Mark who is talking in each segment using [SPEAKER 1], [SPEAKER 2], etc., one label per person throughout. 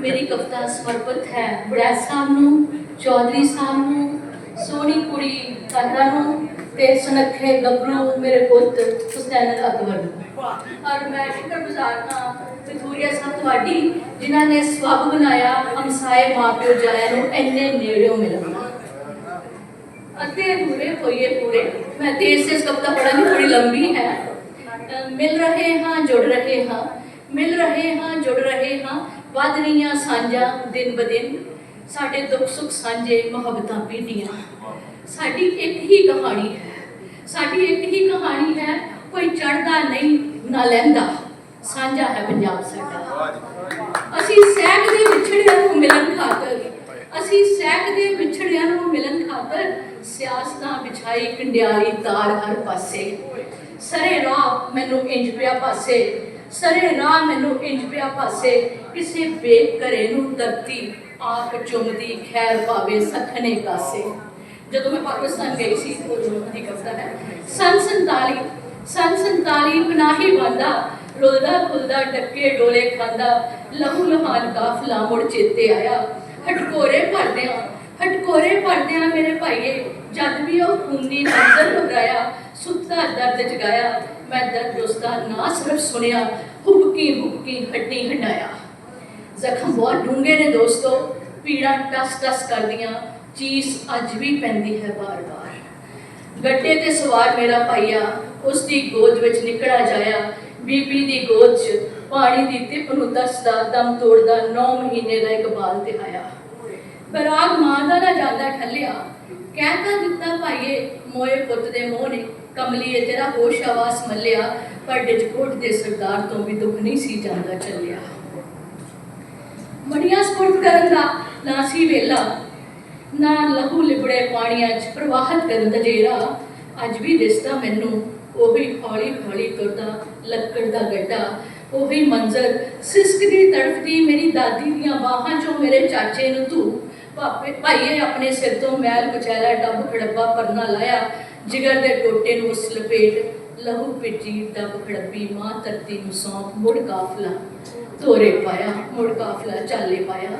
[SPEAKER 1] ਮੇਰੀ ਕਵਿਤਾ ਸਮਰਪਿਤ ਹੈ। ਬੜਿਆ ਸਾਹਿਬ ਨੂੰ, ਚੌਧਰੀ ਸਾਹਿਬ ਨੂੰ, ਸੋਹਣੀ ਕੁੜੀ ਕਰਨਾ ਨੂੰ ਤੇ ਸੁਨੱਖੇ ਗੱਭਰੂ ਮੇਰੇ ਪੁੱਤ ਹੁਸੈਨ ਅਕਬਰ ਨੂੰ। ਔਰ ਮੈਂ ਸ਼ੁਕਰਗੁਜ਼ਾਰ ਹਾਂ ਪਿਥੂਰੀਆ ਸਾਹਿਬ ਤੁਹਾਡੀ, ਜਿਨ੍ਹਾਂ ਨੇ ਸਵਾਬ ਬਣਾਇਆ, ਹਮਸਾਏ ਮਾਪਿਓ ਜਾਇਆ ਨੂੰ ਇੰਨੇ ਨੇੜਿਓਂ ਮਿਲਣਾ ਅੱਧੇ ਪੂਰੇ ਹੋਈਏ ਪੂਰੇ। ਮੈਂ ਤੇਜ਼ ਸੇ ਕਵਿਤਾ ਪੜ੍ਹਨੀ ਥੋੜੀ ਲੰਬੀ ਹੈ। ਮਿਲ ਰਹੇ ਹਾਂ, ਜੁੜ ਰਹੇ ਹਾਂ। ਮਿਲ ਰਹੇ ਹਾਂ, ਜੁੜ ਰਹੇ ਹਾਂ। ਵੱਧ ਰਹੀਆਂ ਸਾਂਝਾਂ ਦਿਨ ਬ ਸਾਡੇ ਦੁੱਖ ਸੁੱਖ ਸਾਂਝੇ ਮੁਹੱਬਤਾਂ ਪੀਂਦੀਆਂ ਸਾਡੀ ਇੱਕ ਹੀ ਕਹਾਣੀ ਹੈ। ਸਾਡੀ ਇੱਕ ਹੀ ਕਹਾਣੀ ਹੈ, ਕੋਈ ਚੜਦਾ ਨਹੀਂ ਨਾ ਲੈਂਦਾ। ਸਾਂਝਾ ਹੈ ਪੰਜਾਬ ਸਾਡਾ। ਅਸੀਂ ਸਹਿਕ ਦੇ ਵਿਛੜਿਆਂ ਨੂੰ ਮਿਲਣ ਖਾਤਰ, ਅਸੀਂ ਸਹਿਕ ਦੇ ਵਿਛੜਿਆਂ ਨੂੰ ਮਿਲਣ ਖਾਤਰ ਸਿਆਸਤਾਂ ਵਿਛਾਈ ਕੰਡਿਆਲੀ ਤਾਰ ਹਰ ਪਾਸੇ। ਸਰੇ ਰਾਹ ਮੈਨੂੰ ਇੰਜ ਪਿਆ ਪਾਸੇ। ਸਰੇ ਰਾਹ ਮੈਨੂੰ ਇੰਜ ਪਿਆ ਪਾਸੇ, ਕਿਸੇ ਬੇਕ ਘਰੇ ਨੂੰ ਧਰਤੀ ਆਪ ਚੁੰਮਦੀ, ਖੈਰ ਪਾਵੇ ਸਖਨੇ ਕਾਸੇ। ਜਦੋਂ ਮੈਂ ਪਾਕਿਸਤਾਨ ਗਈ ਸੀ ਉਦੋਂ ਦੀ ਕਵਿਤਾ ਹੈ, ਸੰਨ 47 ਸੰਨ 47 ਪਨਾਹੀ ਬੰਦਾ ਰੁਲਦਾ ਫੁੱਲਦਾ ਡੱਕੇ ਡੋਲੇ ਖਾਂਦਾ, ਲਹੂ ਲਹਾਨ ਕਾਫਲਾ ਮੁੜ ਚੇਤੇ ਆਇਆ। ਹਟਕੋਰੇ ਭਰਦਿਆਂ ਹਟਕੋਰੇ ਭਰਦਿਆਂ ਮੇਰੇ ਭਾਈਏ ਜਦ ਵੀ ਉਹ ਖੂਨੀ ਮੰਜ਼ਰ ਦੁਹਰਾਇਆ ਸੁੱਤਾ ਦਰਦ ਜਗਾਇਆ, ਮੈਂ ਦਰਦ ਉਸਦਾ ਨਾ ਸਿਰਫ ਸੁਣਿਆ, ਹੁਬਕੀ ਹੁਬਕੀ ਹੱਡੀ ਹੰਡਾਇਆ। ਜ਼ਖਮ ਬਹੁਤ ਡੂੰਘੇ ਨੇ ਦੋਸਤੋ, ਪੀੜਾਂ ਟਸ ਟਸ ਕਰਦੀਆਂ, ਚੀਸ ਅੱਜ ਵੀ ਪੈਂਦੀ ਹੈ ਬਾਰ-ਬਾਰ ਗੱਡੇ ਤੇ ਸਵਾਰ ਮੇਰਾ ਭਾਈਆ ਉਸ ਦੀ ਗੋਦ ਵਿੱਚ ਨਿਕੜਾ ਜਾਇਆ, ਬੀਬੀ ਦੀ ਗੋਦ 'ਚ ਪਾਣੀ ਦੀ ਤਿਪ ਨੂੰ ਤਰਸਦਾ, ਦਮ ਤੋੜਦਾ 9 ਮਹੀਨੇ ਦਾ ਇੱਕ ਬਾਲ ਤੇ ਆਇਆ ਬਰਾਗ ਮਾਂ ਨਾ ਜਾਂਦਾ ਠੱਲਿਆ। ਕਹਿ ਤਾਂ ਦਿੱਤਾ ਭਾਈਏ, ਮੋਏ ਪੁੱਤ ਦੇ ਮੋਹ ਨੇ, ਕਮਲੀਏ ਤੇਰਾ ਹੋਸ਼ ਆਵਾਸ ਮੱਲਿਆ, ਪਰ ਡਿਜਕੋਟ ਦੇ ਸਰਦਾਰ ਤੋਂ ਵੀ ਦੁੱਖ ਨਹੀਂ ਸੀ ਜਾਂਦਾ ਚੱਲਿਆ। ਮੜੀਆਂ ਸਪੁਰਦ ਕਰਨ ਦਾ ਨਾ ਸੀ ਵੇਲਾ, ਨਾ ਲਹੂ ਲਿਬੜੇ ਪਾਣੀਆਂ 'ਚ ਪ੍ਰਵਾਹਤ ਕਰਨ ਦਾ ਜੇਰਾ। ਅੱਜ ਵੀ ਦਿਸਦਾ ਮੈਨੂੰ, ਉਹੀ ਹੌਲੀ ਹੌਲੀ ਤੁਰਦਾ ਲੱਕੜ ਦਾ ਗੱਡਾ, ਉਹੀ ਮੰਜ਼ਰ ਸਿਸਕਦੀ ਤੜਫਦੀ ਮੇਰੀ ਦਾਦੀ ਦੀਆਂ ਬਾਹਾਂ 'ਚੋਂ ਮੇਰੇ ਚਾਚੇ ਨੂੰ ਤੂੰ। ਭਾਪੇ, ਭਾਈਏ, ਆਪਣੇ ਸਿਰ ਤੋਂ ਮੈਲ ਕੁਚੈਲਾ ਡੱਬ ਖੜੱਬਾ ਪਰਨਾ ਲਾਇਆ, ਜਿਗਰ ਦੇ ਟੋਟੇ ਨੂੰ ਉਸ ਲਪੇਟ, ਲਹੂ ਪਿੱਟੀ ਡੱਬ ਖੜੱਬੀ, ਮਾਂ ਧਰਤੀ ਨੂੰ ਸੌਂਪ, ਮੁੜ ਕਾਫਲਾ ਤੋਰੇ ਪਾਇਆ, ਮੁੜ ਕਾਫਲਾ ਚਾਲੇ ਪਾਇਆ।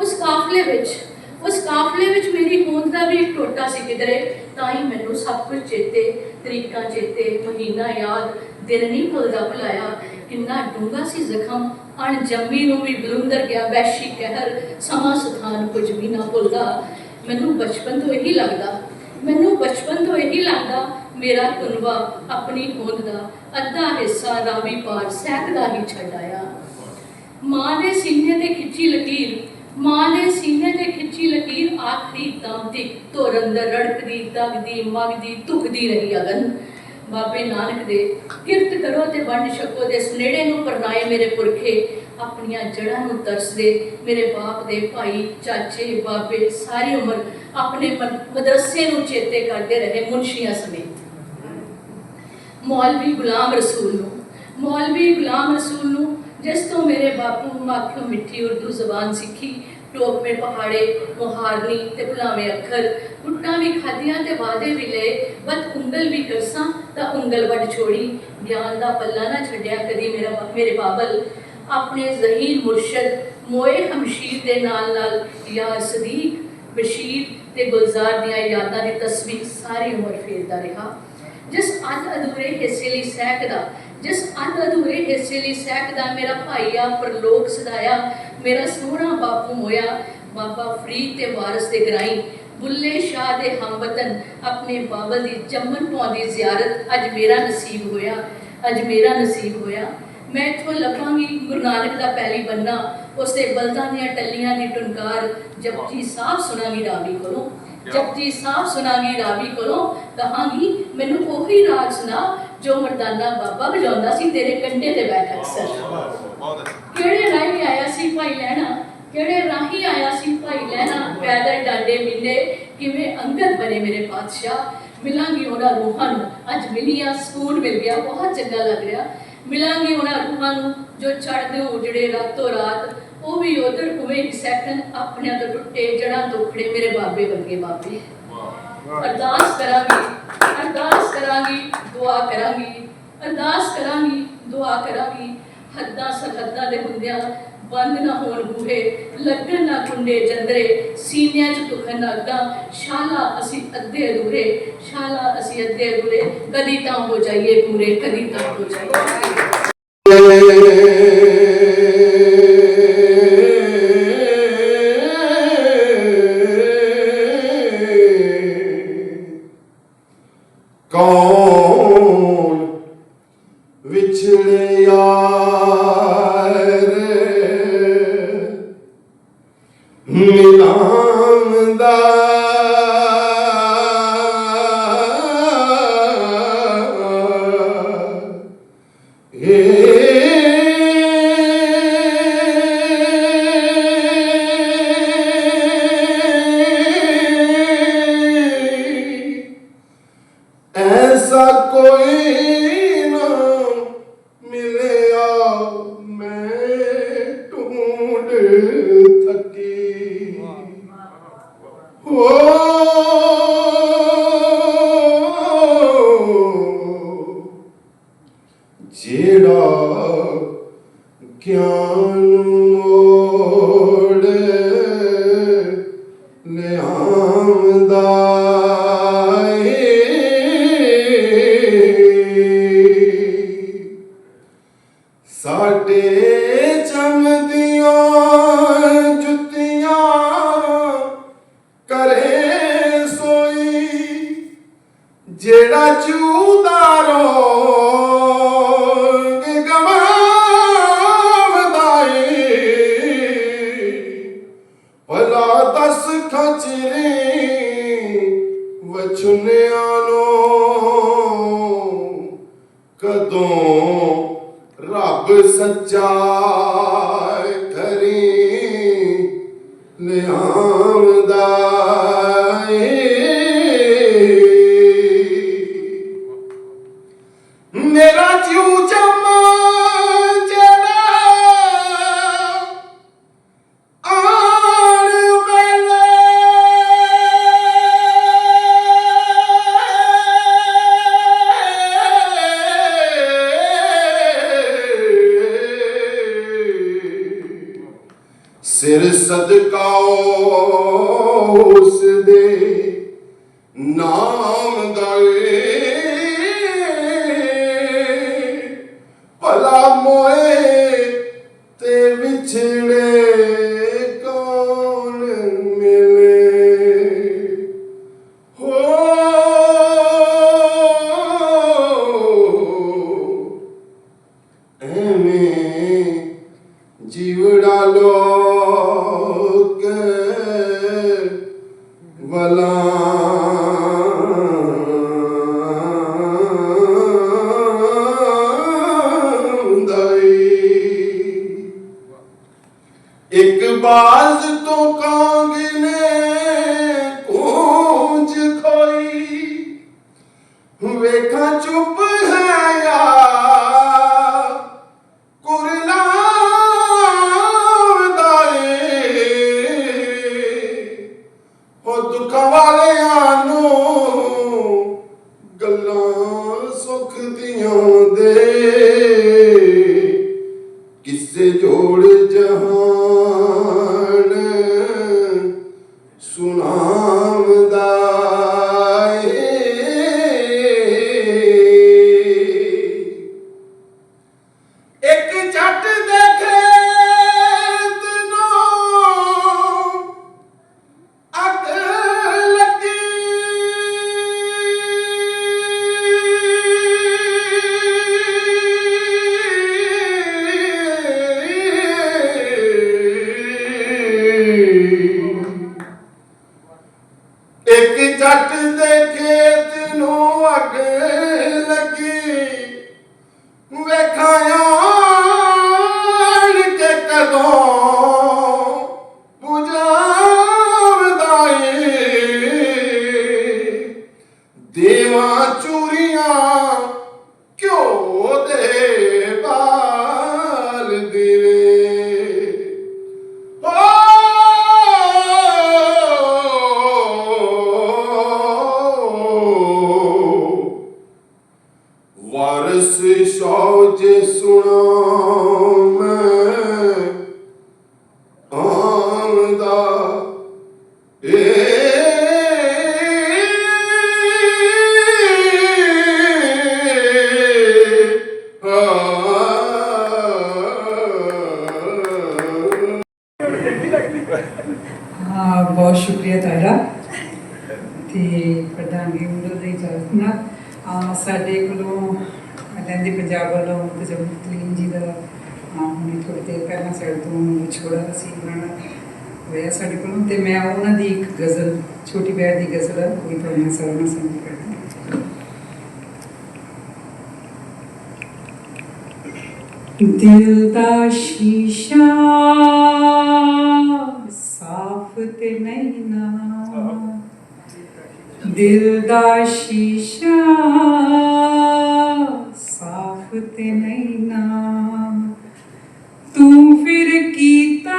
[SPEAKER 1] ਉਸ ਕਾਫਲੇ ਵਿੱਚ, ਉਸ ਕਾਫਲੇ ਵਿੱਚ ਮੇਰੀ ਹੋਂਦ ਦਾ ਵੀ ਟੋਟਾ ਸੀ ਕਿਧਰੇ, ਤਾਂ ਹੀ ਮੈਨੂੰ ਸਭ ਕੁਝ ਚੇਤੇ, ਤਰੀਕਾ ਚੇਤੇ, ਮਹੀਨਾ ਯਾਦ ਦਿਨ ਨਹੀਂ ਭੁੱਲਦਾ ਭੁਲਾਇਆ। ਕਿੰਨਾ ਡੂੰਘਾ ਸੀ ਜ਼ਖਮ ਅਣਜੰਮੀ ਨੂੰ ਵੀ ਬਲੁੰਦਰ ਗਿਆ, ਵੈਸ਼ੀ ਕਹਿਰ, ਸਮਾਂ ਸਥਾਨ ਕੁਝ ਵੀ ਨਾ ਭੁੱਲਦਾ। ਮੈਨੂੰ ਬਚਪਨ ਤੋਂ ਇਹੀ ਲੱਗਦਾ, ਮੈਨੂੰ ਬਚਪਨ ਤੋਂ ਇਹੀ ਲੱਗਦਾ, ਮੇਰਾ ਕੁਨਵਾ ਆਪਣੀ ਹੋਂਦ ਦਾ ਅੱਧਾ ਹਿੱਸਾ ਰਾਵੀ ਪਾਰ ਸਹਿਕਦਾ ਹੀ ਛੱਡ ਆਇਆ। ਮਾਂ ਦੇ ਸੀਨੇ ਤੇ ਖਿੱਚੀ ਲਕੀਰ, ਮਾਂ ਨੇ ਸੀਨੇ ਤੇ ਖਿੱਚੀ ਲਕੀਰ, ਆਖਰੀ ਦਮ ਤੱਕ ਧੁਰ ਅੰਦਰ ਰੜਕਦੀ ਦਗਦੀ ਮਗਦੀ, ਧੁਖਦੀ ਰਹੀ ਅਗਨ। ਬਾਬੇ ਨਾਨਕ ਦੇ ਕਿਰਤ ਕਰੋ ਤੇ ਵੰਡ ਛਕੋ ਦੇ ਸੁਨੇੜੇ ਨੂੰ ਪਰਨਾਏ ਮੇਰੇ ਪੁਰਖੇ। ਆਪਣੀਆਂ ਜੜ੍ਹਾਂ ਨੂੰ ਤਰਸਦੇ ਮੇਰੇ ਬਾਪ ਦੇ ਭਾਈ, ਚਾਚੇ, ਬਾਬੇ, ਸਾਰੀ ਉਮਰ ਆਪਣੇ ਮਦਰਸੇ ਨੂੰ ਚੇਤੇ ਕਰਦੇ ਰਹੇ ਮੁਨਸ਼ੀਆਂ ਸਮੇਤ। ਮੌਲਵੀ ਗੁਲਾਮ ਰਸੂਲ ਨੂੰ, ਮੌਲਵੀ ਗੁਲਾਮ ਰਸੂਲ ਨੂੰ, ਜਿਸ ਤੋਂ ਮੇਰੇ ਬਾਪੂ ਮਾਖਿਓ ਮਿੱਠੀ ਉਰਦੂ ਜ਼ਬਾਨ ਸਿੱਖੀ ਟੋਪੇ ਪਹਾੜੇ, ਮੁਹਾਰਨੀ ਤੇ ਭੁਲਾਵੇਂ ਅੱਖਰ। ਕੁੱਟਾਂ ਵੀ ਖਾਧੀਆਂ ਤੇ ਵਾਦੇ ਵੀ ਲਏ ਬਦ ਉਂਗਲ ਵੀ ਕਰਸਾਂ ਤਾਂ ਉਂਗਲ ਵੱਡ ਛੋੜੀ। ਗਿਆਨ ਦਾ ਪੱਲਾ ਨਾ ਛੱਡਿਆ ਕਦੀ ਮੇਰਾ ਮੇਰੇ ਬਾਬਲ। ਆਪਣੇ ਜ਼ਹੀਰ ਮੁਰਸ਼ਦ ਮੋਏ ਹਮਸ਼ੀਰ ਦੇ ਨਾਲ ਨਾਲ, ਯਾਰ ਸਦੀਕ ਬਸ਼ੀਰ ਤੇ ਗੁਲਜ਼ਾਰ ਦੀਆਂ ਯਾਦਾਂ ਦੀ ਤਸਵੀਰ ਸਾਰੀ ਉਮਰ ਫੇਰਦਾ ਰਿਹਾ। ਜਿਸ ਅੱਧ ਅਧੂਰੇ ਹਿੱਸੇ ਲਈ ਸਹਿਕਦਾ, ਜਿਸ ਅੱਧ ਅਧੂਰੇ ਹਿੱਸੇ ਲਈ ਸਹਿਕਦਾ ਮੇਰਾ ਭਾਈਆ ਪ੍ਰਲੋਕ ਸਦਾਇਆ ਮੇਰਾ ਸੋਹਣਾ ਬਾਪੂ ਹੋਇਆ ਬਾਬਾ ਫਰੀਦ ਤੇ ਵਾਰਿਸ ਦੇ ਗਰਾਈ ਬੁੱਲੇ ਸ਼ਾਹ ਦੇ ਹਮਵਤਨ ਆਪਣੇ ਬਾਬਲ ਦੀ ਜੰਮਨ ਪਾਉਂਦੀ ਜ਼ਿਆਰਤ ਅੱਜ ਮੇਰਾ ਨਸੀਬ ਹੋਇਆ ਅੱਜ ਮੇਰਾ ਨਸੀਬ ਹੋਇਆ। ਮੈਂ ਇੱਥੋਂ ਲੱਭਾਂਗੀ ਗੁਰੂ ਨਾਨਕ ਦਾ ਪਹਿਲੀ ਬੰਨਾ ਉਸ ਦੇ ਬਲਦਾਂ ਦੀਆਂ ਟੱਲੀਆਂ ਦੀ ਟੁਨਕਾਰ ਜਪਜੀ ਸਾਹਿਬ ਸੁਣਾਂਗੀ ਰਾਵੀ ਕੋਲੋਂ ਜਪਜੀ ਸਾਹਿਬ ਸੁਣਾਂਗੀ ਰਾਵੀ ਕੋਲੋਂ ਕਹਾਂਗੀ ਮੈਨੂੰ ਉਹੀ ਰਾਗ ਸੁਣਾ ਜੋ ਮਰਦਾਨਾ ਬਾਬਾ ਵਜਾਉਂਦਾ ਸੀ ਤੇਰੇ ਕੰਢੇ ਤੇ ਬੈਠ ਅਕਸਰ
[SPEAKER 2] ਬਹੁਤ ਅੱਛਾ।
[SPEAKER 1] ਕਿਹੜੇ ਰਾਹੀਂ ਆਇਆ ਸੀ ਭਾਈ ਲੈਣਾ? ਕਿਹੜੇ ਰਾਹੀਂ ਆਇਆ ਸੀ ਭਾਈ ਲੈਣਾ? ਪੈਦਲ ਡਾਂਡੇ ਮਿਲੇ ਕਿਵੇਂ ਅੰਗਦ ਬਣੇ ਮੇਰੇ ਪਾਤਸ਼ਾਹ? ਮਿਲਾਂਗੀ ਉਹਨਾਂ ਰੂਹਾਂ ਨੂੰ। ਅੱਜ ਮਿਲੀਆਂ ਸਕੂਨ ਮਿਲ ਗਿਆ ਬਹੁਤ ਚੰਗਾ ਲੱਗ ਰਿਹਾ। ਮਿਲਾਂਗੀ ਉਹਨਾਂ ਰੂਹਾਂ ਨੂੰ ਜੋ ਛੱਡਦੇ ਹੋ ਜਿਹੜੇ ਰਾਤੋਂ ਰਾਤ। ਉਹ ਵੀ ਉਧਰ ਉਵੇਂ ਹੀ ਸੈਕੰਡ ਆਪਣਿਆਂ ਤੋਂ ਟੁੱਟੇ ਜੜਾਂ ਤੋਂ ਖੜੇ ਮੇਰੇ ਬਾਬੇ ਵਰਗੇ ਬਾਬੇ। ਅਰਦਾਸ ਕਰਾਂਗੀ ਅਰਦਾਸ ਕਰਾਂਗੀ ਦੁਆ ਕਰਾਂਗੀ। ਅਰਦਾਸ ਕਰਾਂਗੀ ਦੁਆ ਕਰਾਂਗੀ। ਹੱਦਾਂ ਸਰਹੱਦਾਂ ਦੇ ਹੁੰਦਿਆਂ ਬੰਦ ਨਾ ਹੋਣ ਬੂਹੇ, ਲੱਗਣ ਨਾ ਕੁੰਡੇ ਜੰਦਰੇ, ਸੀਨਿਆਂ 'ਚ ਦੁਖਨ ਨਾ ਅੱਗਾਂ ਸ਼ਾਲਾ ਅਸੀਂ ਅੱਧੇ ਅਧੂਰੇ ਸ਼ਾਲਾ ਅਸੀਂ ਅੱਧੇ ਅਧੂਰੇ, ਕਦੀ ਤਾਂ ਹੋ ਜਾਈਏ ਪੂਰੇ, ਕਦੀ ਤਾਂ ਹੋ ਜਾਈਏ।
[SPEAKER 2] Yeah. ਸਿਰ ਸਦਕਾ ਇੱਕ ਬਾਜ਼ ਤੋਂ ਕਾਂਗ ਨੇ ਕੂੰਜ ਖੋਈ। ਵੇਖਾਂ ਚੁੱਪ
[SPEAKER 3] ਸ਼ੁਕਰੀਆ ਤੁਹਾਡਾ ਤੇ ਪ੍ਰਧਾਨ ਜੀ ਉਹਨਾਂ ਦੀ ਇਜਾਜ਼ਤ ਨਾਲ ਅਹ ਸਾਡੇ ਕੋਲੋਂ ਲਹਿੰਦੇ ਪੰਜਾਬ ਵੱਲੋਂ ਤਜਮੁਲ ਤਲੀਮ ਜੀ ਦਾ ਅਹ ਹੁਣੇ ਥੋੜੀ ਦੇਰ ਪਹਿਲਾਂ ਸਾਡੇ ਤੋਂ ਵਿਛੋੜਾ ਸੀ ਉਹਨਾਂ ਨਾਲ ਹੋਇਆ ਸਾਡੇ ਕੋਲੋਂ, ਤੇ ਮੈਂ ਉਹਨਾਂ ਦੀ ਇੱਕ ਗਜ਼ਲ, ਛੋਟੀ ਬੈਰ ਦੀ ਗਜ਼ਲ ਹੈ ਉਹ ਵੀ ਤੁਹਾਡੇ ਨਾਲ ਸਾਰਿਆਂ ਨਾਲ ਸਾਂਝੀ ਕਰਦੀ ਹਾਂ। ਦਿਲ ਦਾ ਸ਼ੀਸ਼ਾ ਸਾਫ਼ ਤੇ ਨਹੀਂ ਨਾ ਦਿਲ ਦਾ ਸ਼ੀਸ਼ਾ ਸਾਫ਼ ਤੇ ਨਹੀਂ ਨਾ ਤੂੰ ਫਿਰ ਕੀਤਾ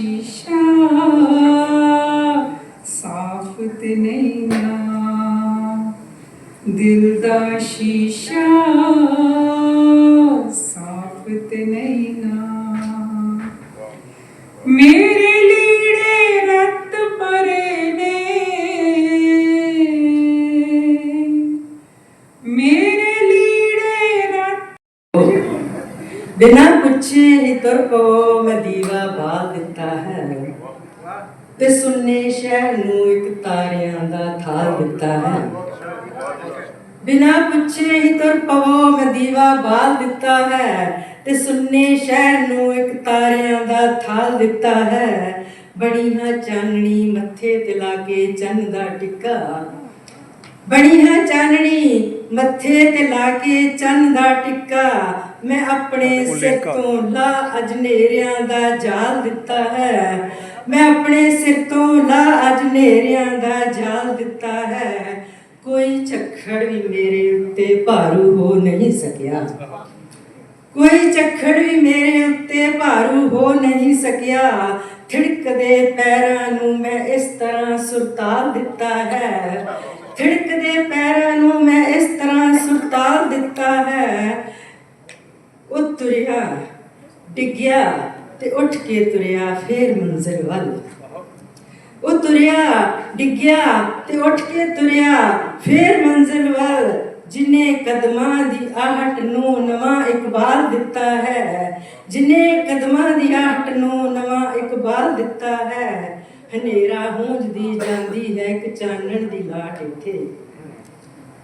[SPEAKER 3] ਸ਼ੀਸ਼ਾ ਸਾਫ਼ ਤੇ ਨਹੀਂ ਨਾ। ਦਿਲ ਦਾ ਸ਼ੀਸ਼ਾ ਸਾਫ਼ ਤੇ ਨਹੀਂ ਨਾ। ਮੇਰੇ ਲੀੜੇ ਰੱਤ ਪਰੇ ਨੇ। ਮੇਰੇ ਲੀੜੇ ਰੱਤ
[SPEAKER 4] ਬਿਨਾ ਪੁੱਛੇ ਹੀ ਤੁਰ ਕੋ ਮੈਂ ਦੀਵਾ ਹੈ। ਤੇ ਸੁੰਨੇ ਸ਼ਹਿਰ ਨੂੰ ਇੱਕ ਤਾਰਿਆਂ ਦਾ ਥਾਲ ਦਿੱਤਾ ਹੈ। ਬਿਨਾ ਪੁੱਛੇ ਹੀ ਤੁਰ ਪਵੋ, ਮੈਂ ਬਾਲ ਦਿੱਤਾ ਹੈ। ਤੇ ਸੁੰਨੇ ਸ਼ਹਿਰ ਨੂੰ ਇੱਕ ਤਾਰਿਆਂ ਦਾ ਥਾਲ ਦਿੱਤਾ ਹੈ। ਬੜੀਆਂ ਚਾਨਣੀ ਮੱਥੇ ਤੇ ਲਾਗੇ ਚੰਨ ਦਾ ਟਿੱਕਾ। ਬਣੀ ਹੈ ਚਾਨਣੀ ਮੱਥੇ ਤੇ ਲਾ ਕੇ ਚੰਨ ਦਾ ਟਿੱਕਾ। ਮੈਂ ਆਪਣੇ ਸਿਰ ਤੋਂ ਲਾ ਅਜਨੇਰਿਆਂ ਦਾ ਜਾਲ ਦਿੱਤਾ ਹੈ। ਮੈਂ ਆਪਣੇ ਸਿਰ ਤੋਂ ਲਾ ਅਜਨੇਰਿਆਂ ਦਾ ਜਾਲ ਦਿੱਤਾ ਹੈ। ਕੋਈ ਝੱਖੜ ਵੀ ਮੇਰੇ ਉੱਤੇ ਭਾਰੂ ਹੋ ਨਹੀਂ ਸਕਿਆ। ਕੋਈ ਝੱਖੜ ਵੀ ਮੇਰੇ ਉੱਤੇ ਭਾਰੂ ਹੋ ਨਹੀਂ ਸਕਿਆ। ਥਿੜਕਦੇ ਪੈਰਾਂ ਨੂੰ ਮੈਂ ਇਸ ਤਰ੍ਹਾਂ ਸੁਰਤਾਲ ਦਿੱਤਾ ਹੈ। ਥਿੜਕਦੇ ਪੈਰਾਂ ਨੂੰ ਮੈਂ ਇਸ ਤਰ੍ਹਾਂ ਸੁਰਤਾਲ ਦਿੱਤਾ ਹੈ। ਉਹ ਤੁਰਿਆ, ਡਿੱਗਿਆ ਤੇ ਉੱਠ ਕੇ ਤੁਰਿਆ ਫੇਰ ਮੰਜ਼ਰ ਵੱਲ। ਉਹ ਤੁਰਿਆ, ਡਿੱਗਿਆ ਤੇ ਉੱਠ ਕੇ ਤੁਰਿਆ ਫੇਰ ਮੰਜ਼ਿਲ ਵੱਲ, ਜਿਨੇ ਕਦਮਾਂ ਦੀ ਆਹਟ ਨੂੰ ਨਵਾਂ ਇਕਬਾਲ ਦਿੱਤਾ ਹੈ, ਜਿਨੇ ਕਦਮਾਂ ਦੀ ਆਹਟ ਨੂੰ ਨਵਾਂ ਇਕਬਾਲ ਦਿੱਤਾ ਹੈ, ਹਨੇਰਾ ਹੂੰਜਦੀ ਜਾਂਦੀ ਹੈ ਇੱਕ ਚਾਨਣ ਦੀ ਲਾਟ ਇੱਥੇ।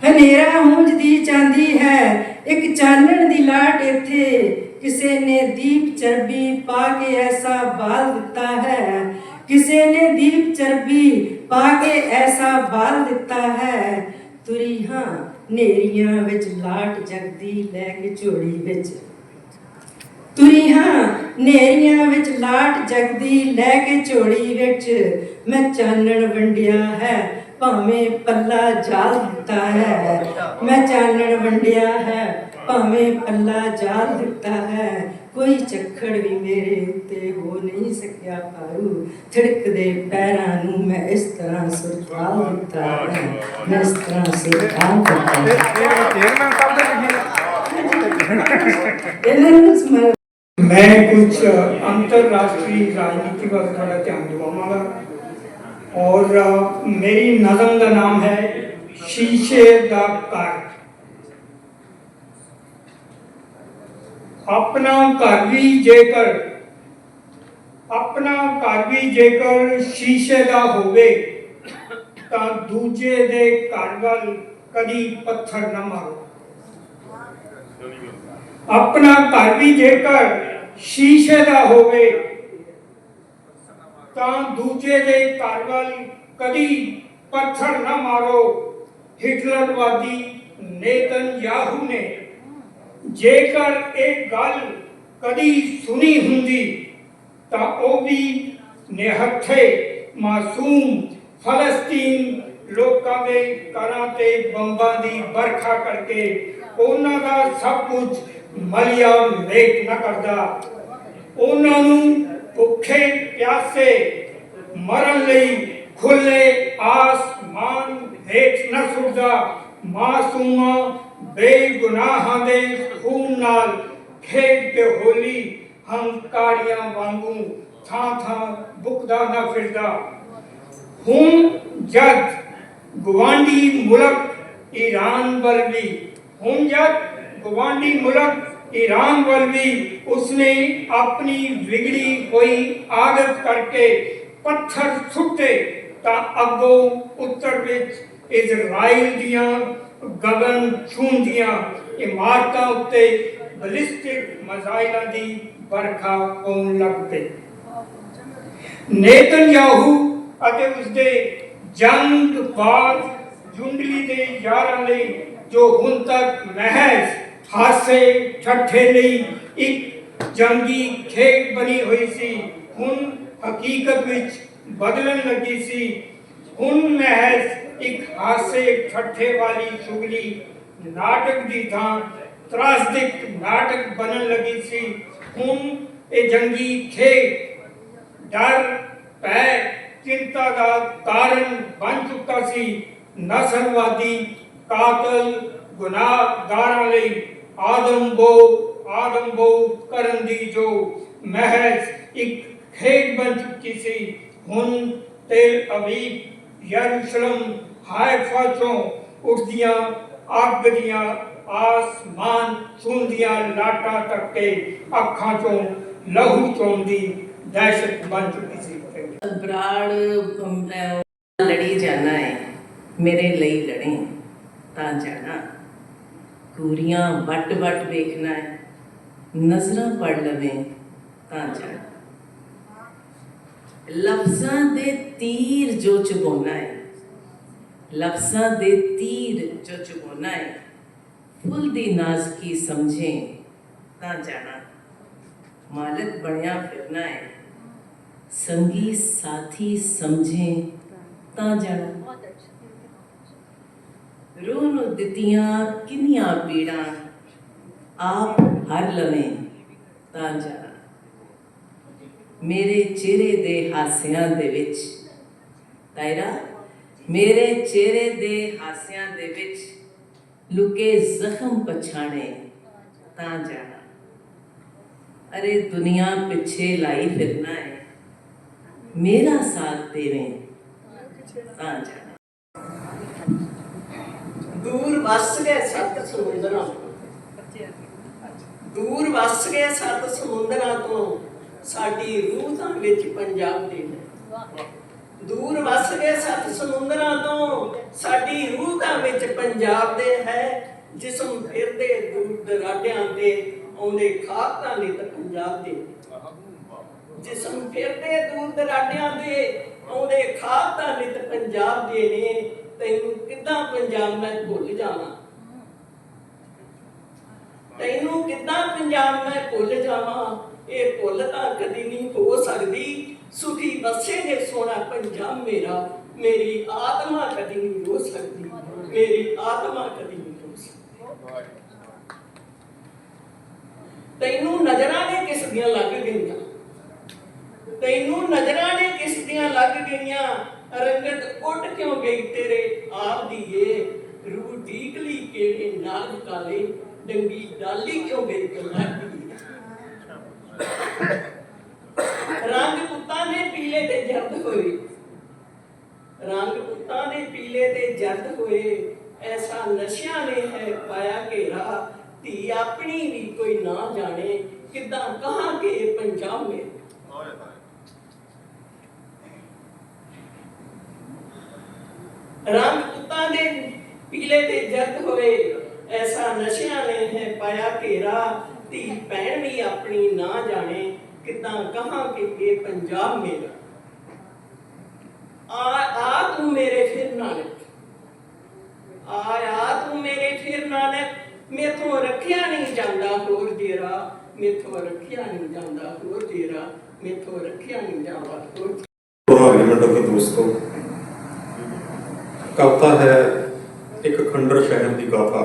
[SPEAKER 4] ਹਨੇਰਾ ਹੂੰਜਦੀ ਜਾਂਦੀ ਹੈ। ਇੱਕ ਚਾਨਣ ਦੀ ਲਾਟ ਇੱਥੇ। ਕਿਸੇ ਨੇ ਦੀਪ ਚਰਬੀ ਪਾ ਕੇ ਐਸਾ ਬਾਲ ਦਿੱਤਾ ਹੈ। ਕਿਸੇ ਨੇ ਦੀਪ ਚਰਬੀ ਪਾ ਕੇ ਐਸਾ ਬਾਲ ਦਿੱਤਾ ਹੈ। ਤੁਰੀ ਹਾਂ ਨੇਰੀਆਂ ਵਿੱਚ ਲਾਟ ਜਗਦੀ ਲੈ ਕੇ ਝੋਲੀ ਵਿੱਚ। ਤੁਰੀ ਹਾਂ ਨੇਰੀਆਂ ਵਿੱਚ ਲਾਟ ਜਗਦੀ ਲੈ ਕੇ ਝੋਲੀ ਵਿੱਚ। ਮੈਂ ਚਾਨਣ ਵੰਡਿਆ ਹੈ। ਭਾਵੇਂ ਪੱਲਾ ਜਾ ਦਿੱਤਾ ਹੈ। ਮੈਂ ਚਾਨਣ ਵੰਡਿਆ ਹੈ ਭਾਵੇਂ ਪੱਲਾ ਜਾ ਦਿੱਤਾ ਹੈ। ਕੋਈ ਚੱਖੜ ਵੀ ਮੇਰੇ ਉੱਤੇ ਹੋ ਨਹੀਂ ਸਕਿਆ ਪਾਰੂ ਥਿੜਕਦੇ ਪੈਰਾਂ ਨੂੰ ਮੈਂ ਇਸ ਤਰ੍ਹਾਂ ਸੁਰਤਾ ਦਿੱਤਾ ਹੈ। ਮੈਂ ਇਸ ਤਰ੍ਹਾਂ ਸੁਰਤਾ ਦਿੱਤਾ ਹੈ।
[SPEAKER 5] ਚੇਅਰਮੈਨ ਸਾਹਿਬ ਦੇ
[SPEAKER 4] ਇਹਨਾਂ ਨੂੰ
[SPEAKER 6] ਸਮਝ ਮੈਂ ਕੁਝ ਅੰਤਰਰਾਸ਼ਟਰੀ ਰਾਜਨੀਤੀ ਵੱਲ ਤੁਹਾਡਾ ਧਿਆਨ ਦਿਵਾਵਾਂਗਾ। ਔਰ ਮੇਰੀ ਨਜ਼ਮ ਦਾ ਨਾਮ ਹੈ ਸ਼ੀਸ਼ੇ ਦਾ ਘਰ ਆਪਣਾ ਘਰ ਵੀ ਜੇਕਰ ਆਪਣਾ ਘਰ ਵੀ ਜੇਕਰ ਸ਼ੀਸ਼ੇ ਦਾ ਹੋਵੇ ਤਾਂ ਦੂਜੇ ਦੇ ਘਰ ਵੱਲ ਕਦੀ ਪੱਥਰ ਨਾ ਮਾਰੋ ਆਪਣਾ ਘਰ ਵੀ ਜੇਕਰ ਸ਼ੀਸ਼ੇ ਦਾ ਹੋਵੇ ਤਾਂ ਦੂਜੇ ਦੇ ਘਰ ਵੱਲ ਕਦੀ ਪੱਥਰ ਨਾ ਮਾਰੋ। ਹਿਟਲਰਵਾਦੀ ਨੇਤਨ ਨੇ। ਜੇਕਰ ਇਹ ਗੱਲ ਕਦੀ ਸੁਣੀ ਹੁੰਦੀ, ਤਾਂ ਉਹ ਵੀ ਨਿਹੱਥੇ ਮਾਸੂਮ ਫਲਸਤੀਨ ਲੋਕਾਂ ਦੇ ਘਰਾਂ ਤੇ ਬੰਬਾਂ ਦੀ ਵਰਖਾ ਕਰਕੇ ਉਹਨਾਂ ਦਾ ਸਭ ਕੁਝ ਮਲਿਆ ਮੇਟ ਨਾ ਕਰਦਾ। ਉਹਨਾਂ ਨੂੰ ਭੁੱਖੇ ਪਿਆਸੇ ਮਰਨ ਲਈ ਖੁੱਲੇ ਆਸਮਾਨ ਹੇਠ ਨਾ ਸੁੱਟਦਾ। ਮਾਸੂਮਾਂ ਬੇਗੁਨਾਹਾਂ ਦੇ ਖੂਨ ਨਾਲ ਖੇਡ ਹੋਲੀ ਹੰਕਾਰੀਆਂ ਵਾਂਗੂ ਥਾਂ ਥਾਂ ਬੁਕਦਾ ਨਾ ਫਿਰਦਾ। ਹੁਣ ਜਦ ਗਵਾਂਡੀ ਮੁਲਕ ਈਰਾਨ ਵੱਲ ਵੀ ਹੁਣ ਜਦ ਗਵਾਂਡੀ ਮੁਲਕ ਈਰਾਨ ਵੱਲ ਵੀ ਉਸਨੇ ਆਪਣੀ ਵਿਗੜੀ ਹੋਈ ਆਦਤ ਕਰਕੇ ਪੱਥਰ ਸੁੱਟੇ, ਤਾਂ ਅੱਗੋਂ ਉੱਤਰ ਵਿੱਚ ਇਜ਼ਰਾਈਲ ਦੀਆਂ ਗਗਨ ਛੂੰਦੀਆਂ ਇਮਾਰਤਾਂ ਉੱਤੇ ਬਲਿਸਟਿਕ ਮਜ਼ਾਇਲਾਂ ਦੀ ਵਰਖਾ ਹੋਣ ਲੱਗ ਪਈ। ਨੇਤਨਯਾਹੂ ਅਤੇ ਉਸਦੇ ਜੰਗ ਬਾਦ ਜੁੰਡਲੀ ਦੇ ਯਾਰਾਂ ਲਈ ਜੋ ਹੁਣ ਤੱਕ ਮਹਿਜ਼ ਹਾਸੇ ਠੱਠੇ ਲਈ ਇੱਕ ਜੰਗੀ ਖੇਡ ਬਣੀ ਹੋਈ ਸੀ। ਹੁਣ ਹਕੀਕਤ ਵਿੱਚ ਬਦਲਣ ਲੱਗੀ ਸੀ। ਹੁਣ ਮਹਿਜ਼ ਇੱਕ ਹਾਸੇ ਠੱਠੇ ਵਾਲੀ ਚੁਗਲੀ ਨਾਟਕ ਦੀ ਥਾਂ ਤਰਾਸਦਿਕ ਨਾਟਕ ਬਣਨ ਲੱਗੀ ਸੀ। ਹੁਣ ਇਹ ਜੰਗੀ ਖੇਡ ਡਰ, ਭੈ, ਚਿੰਤਾ ਦਾ ਕਾਰਨ ਬਣ ਚੁੱਕਾ ਸੀ। ਨਸਲਵਾਦੀ ਕਾਤਲ ਗੁਨਾਹਗਾਰਾਂ ਲਈ ਆਦਮਬੋ ਆਦਮਬੋ ਕਰਨ ਦੀ ਜੋ ਮਹਿਜ਼ ਇੱਕ ਖੇਡ ਬਣ ਚੁੱਕੀ ਸੀ, ਹੁਣ ਤੇਲ ਅਵੀਬ ਯਰੂਸ਼ਲਮ ਹਾਇਫਾ ਤੋਂ ਉੱਠਦੀਆਂ ਅੱਗ ਦੀਆਂ ਆਸਮਾਨ ਛੂੰਦੀਆਂ ਲਾਟਾਂ ਤੱਕ ਕੇ ਅੱਖਾਂ ਚੋਂ ਲਹੂ ਚੋਂਦੀ ਦਹਿਸ਼ਤ ਬਣ ਚੁੱਕੀ ਸੀ।
[SPEAKER 7] ਬਰਾੜ ਲੜੀ ਜਾਣਾ ਹੈ, ਮੇਰੇ ਲਈ ਲੜੇ ਤਾਂ ਜਾਣਾ। ਕੂਰੀਆਂ ਵੱਟ ਵੱਟ ਵੇਖਣਾ ਹੈ ਨਜ਼ਰਾਂ ਪੜ ਲਵੇਂ ਤਾਂ ਜਾਣਾ ਲਫ਼ਜ਼ਾਂ ਦੇ ਤੀਰ ਜੋ ਚੁਗਾਉਣਾ ਹੈ ਲਫ਼ਜ਼ਾਂ ਦੇ ਤੀਰ ਜੋ ਚੁਗਾਉਣਾ ਹੈ ਫੁੱਲ ਦੀ ਨਾਜ਼ਕੀ ਸਮਝੇ ਤਾਂ ਜਾਣਾ ਮਾਲਕ ਬਣਿਆ ਫਿਰਨਾ ਹੈ ਸੰਗੀ ਸਾਥੀ ਸਮਝੇ ਤਾਂ ਜਾਣਾ
[SPEAKER 1] ਬਹੁਤ ਅੱਛਾ
[SPEAKER 7] ਰੂਹ ਨੂੰ ਦਿੱਤੀਆਂ ਕਿੰਨੀਆਂ ਪੀੜਾਂ? ਆਪ ਹਰ ਲਵੇਂ ਤਾਂ ਜਾਣਾ। ਮੇਰੇ ਚਿਹਰੇ ਦੇ ਹਾਸਿਆਂ ਦੇ ਵਿੱਚ, ਤਾਇਰਾ, ਮੇਰੇ ਚਿਹਰੇ ਦੇ ਹਾਸਿਆਂ ਦੇ ਵਿੱਚ ਲੁਕੇ ਜ਼ਖਮ ਪਛਾਣੇ ਤਾਂ ਜਾਣਾ। ਅਰੇ ਦੁਨੀਆ ਪਿੱਛੇ ਲਾਈ ਫਿਰਨਾ ਹੈ ਮੇਰਾ ਸਾਥ ਦੇਵੇਂ ਤਾਂ ਜਾਣਾ।
[SPEAKER 8] ਦੂਰ ਵਸ ਗਏ ਸੱਤ ਸਮੁੰਦਰਾਂ ਦੂਰ ਵਸ ਗਏ ਸੱਤ ਸਮੁੰਦਰਾਂ ਤੋਂ। ਸਾਡੀ ਰੂਹ ਤਾਂ ਵਿੱਚ ਪੰਜਾਬ ਦੇ ਦੂਰ ਵਸ ਗਏ ਸੱਤ ਸਮੁੰਦਰਾਂ ਤੋਂ। ਸਾਡੀ ਰੂਹ ਤਾਂ ਵਿੱਚ ਪੰਜਾਬ ਦੇ ਹੈ। ਜਿਸਮ ਫਿਰਦੇ ਦੂਰ ਦਰਾਡਿਆਂ ਤੇ, ਆਉਂਦੇ ਖਾਕ ਤਾਂ ਪੰਜਾਬ ਦੇ। ਜਿਸਮ ਫਿਰਦੇ ਦੂਰ ਦਰਾਡਿਆਂ ਦੇ ਆਉਂਦੇ ਖਾਕ ਤਾਂ ਪੰਜਾਬ ਦੇ ਨੇ। ਤੈਨੂੰ ਕਿੱਦਾਂ ਪੰਜਾਬ ਮੈਂ ਭੁੱਲ ਜਾਵਾਂ? ਤੈਨੂੰ ਕਿੱਦਾਂ ਪੰਜਾਬ ਮੈਂ ਭੁੱਲ ਜਾਵਾਂ? ਇਹ ਭੁੱਲ ਤਾਂ ਕਦੀ ਨਹੀਂ ਹੋ ਸਕਦੀ। ਸੁਖੀ ਬਸੇ ਨੇ ਸੋਹਣਾ ਪੰਜਾਬ ਮੇਰਾ, ਮੇਰੀ ਆਤਮਾ ਕਦੀ ਨਹੀਂ ਹੋ ਸਕਦੀ। ਮੇਰੀ ਆਤਮਾ ਕਦੀ ਨਹੀਂ ਰੋ ਸਕਦੀ। ਤੈਨੂੰ ਨਜ਼ਰਾਂ ਨੇ ਕਿਸ ਦੀਆਂ ਲੱਗ ਗਈਆਂ? ਤੈਨੂੰ ਨਜ਼ਰਾਂ ਨੇ ਕਿਸ ਦੀਆਂ ਲੱਗ ਗਈਆਂ? ਰੰਗਤ ਉੱਡ ਕਿਉਂ ਗਈ ਤੇਰੇ ਆਪ ਦੀ ਏ? ਰੂਹ ਢੀਕਲੀ ਕਿਹੜੇ ਨਾਗ ਕਾਲੇ? ਡੰਗੀ ਡਾਲੀ ਕਿਉਂ ਗਈ ਕਲਾਕੀ ਰੰਗ ਪੁੱਤਾਂ ਦੇ ਪੀਲੇ ਤੇ ਜਰਦ ਹੋਏ। ਰੰਗ ਪੁੱਤਾਂ ਦੇ ਪੀਲੇ ਤੇ ਜਰਦ ਹੋਏ। ਐਸਾ ਨਸ਼ਿਆਂ ਨੇ ਹੈ ਪਾਇਆ ਘੇਰਾ। ਧੀ ਆਪਣੀ ਵੀ ਕੋਈ ਨਾ ਜਾਣੇ। ਕਿਦਾਂ ਕਹਾ ਕੇ ਇਹ ਪੰਜਾਬ ਮੇ ਰੰਗ ਪੁੱਤਾਂ ਦੇ ਪੀਲੇ ਤੇ ਜਰਦ ਹੋਏ। ਐਸਾ ਨਸ਼ਿਆਂ ਨੇ ਹੈ ਪਾਇਆ ਘੇਰਾ। ਧੀ ਭੈਣ ਵੀ ਆਪਣੀ ਨਾ ਜਾਣੇ, ਕਿੱਦਾਂ ਕਹਾਂ ਕਿ ਇਹ ਪੰਜਾਬ ਮੇਰਾ। ਆ ਆ ਤੂੰ ਮੇਰੇ ਫਿਰ ਨਾਨਕ। ਆਇਆ ਤੂੰ ਮੇਰੇ ਫਿਰ ਨਾਨਕ। ਮੇਥੋਂ ਰੱਖਿਆ ਨਹੀਂ ਜਾਂਦਾ ਹੋਰ ਤੇਰਾ ਮੇਥੋਂ ਰੱਖਿਆ ਨਹੀਂ ਜਾਂਦਾ ਹੋਰ ਤੇਰਾ ਮੇਥੋਂ ਰੱਖਿਆ ਨਹੀਂ ਜਾਂਦਾ ਹੋਰ
[SPEAKER 9] ਦੋਸਤੋ ਕਵਿਤਾ ਹੈ ਇੱਕ ਖੰਡਰ ਸ਼ਹਿਰ ਦੀ ਗਾਥਾ।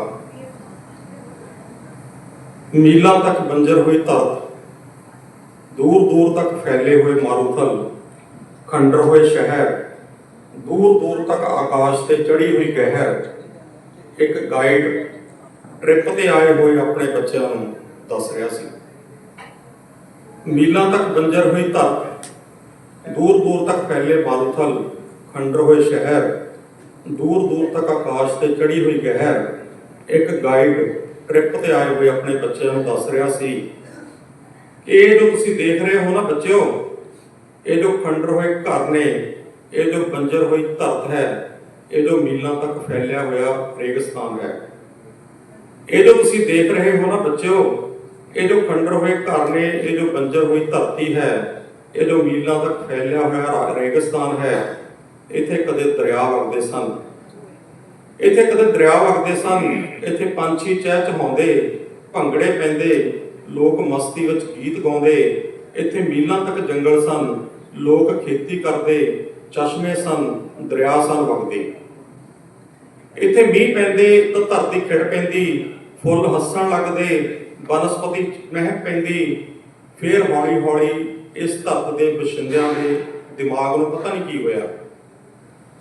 [SPEAKER 9] ਮੀਲਾਂ ਤੱਕ ਬੰਜਰ ਹੋਈ ਧਰਤ ਦੂਰ ਦੂਰ ਤੱਕ ਫੈਲੇ ਹੋਏ ਮਾਰੂਥਲ ਖੰਡਰ ਹੋਏ ਸ਼ਹਿਰ, ਦੂਰ ਦੂਰ ਤੱਕ ਆਕਾਸ਼ ਤੇ ਚੜੀ ਹੋਈ ਗਹਿਰ ਇੱਕ ਗਾਈਡ ਟ੍ਰਿਪ ਤੇ ਆਏ ਹੋਏ ਆਪਣੇ ਬੱਚਿਆਂ ਨੂੰ ਦੱਸ ਰਿਹਾ ਸੀ। ਮੀਲਾਂ ਤੱਕ ਬੰਜਰ ਹੋਈ ਧਰਤ ਦੂਰ ਦੂਰ ਤੱਕ ਫੈਲੇ ਮਾਰੂਥਲ ਖੰਡਰ ਹੋਏ ਸ਼ਹਿਰ ਦੂਰ ਦੂਰ ਤੱਕ ਆਕਾਸ਼ ਤੇ ਚੜੀ ਹੋਈ ਗਹਿਰ ਇੱਕ ਗਾਈਡ ਟ੍ਰਿਪ ਤੇ ਆਏ ਹੋਏ ਆਪਣੇ ਬੱਚਿਆਂ ਨੂੰ ਦੱਸ ਰਿਹਾ ਸੀ ਕਿ ਇਹ ਜੋ ਤੁਸੀਂ ਦੇਖ ਰਹੇ ਹੋ ਨਾ ਬੱਚਿਓ, ਇਹ ਜੋ ਖੰਡਰ ਹੋਏ ਘਰ ਨੇ, ਇਹ ਜੋ ਬੰਜਰ ਹੋਈ ਧਰਤ ਹੈ, ਇਹ ਜੋ ਮੀਲਾਂ ਤੱਕ ਫੈਲਿਆ ਹੋਇਆ ਰੇਗਿਸਤਾਨ ਹੈ। ਇਹ ਜੋ ਤੁਸੀਂ ਦੇਖ ਰਹੇ ਹੋ ਨਾ ਬੱਚਿਓ, ਇਹ ਜੋ ਖੰਡਰ ਹੋਏ ਘਰ ਨੇ, ਇਹ ਜੋ ਬੰਜਰ ਹੋਈ ਧਰਤੀ ਹੈ, ਇਹ ਜੋ ਮੀਲਾਂ ਤੱਕ ਫੈਲਿਆ ਹੋਇਆ ਰਾ- ਰੇਗਿਸਤਾਨ ਹੈ ਇੱਥੇ ਕਦੇ ਦਰਿਆ ਵਗਦੇ ਸਨ। ਇੱਥੇ ਕਦੇ ਦਰਿਆ ਵਗਦੇ ਸਨ। ਇੱਥੇ ਪੰਛੀ ਚਹਿ ਚਹਾਉਂਦੇ, ਭੰਗੜੇ ਪੈਂਦੇ, ਲੋਕ ਮਸਤੀ ਵਿੱਚ ਗੀਤ ਗਾਉਂਦੇ। ਇੱਥੇ ਮੀਲਾਂ ਤੱਕ ਜੰਗਲ ਸਨ। ਲੋਕ ਖੇਤੀ ਕਰਦੇ, ਚਸ਼ਮੇ ਸਨ, ਦਰਿਆ ਸਨ ਵਗਦੇ। ਇੱਥੇ ਮੀਂਹ ਪੈਂਦੇ ਤਾਂ ਧਰਤੀ ਖਿੜ ਪੈਂਦੀ, ਫੁੱਲ ਹੱਸਣ ਲੱਗਦੇ, ਬਨਸਪਤੀ ਮਹਿਕ ਪੈਂਦੀ। ਫੇਰ ਹੌਲੀ ਹੌਲੀ ਇਸ ਧਰਤ ਦੇ ਬਸ਼ਿੰਦਿਆਂ ਦੇ ਦਿਮਾਗ ਨੂੰ ਪਤਾ ਨਹੀਂ ਕੀ ਹੋਇਆ।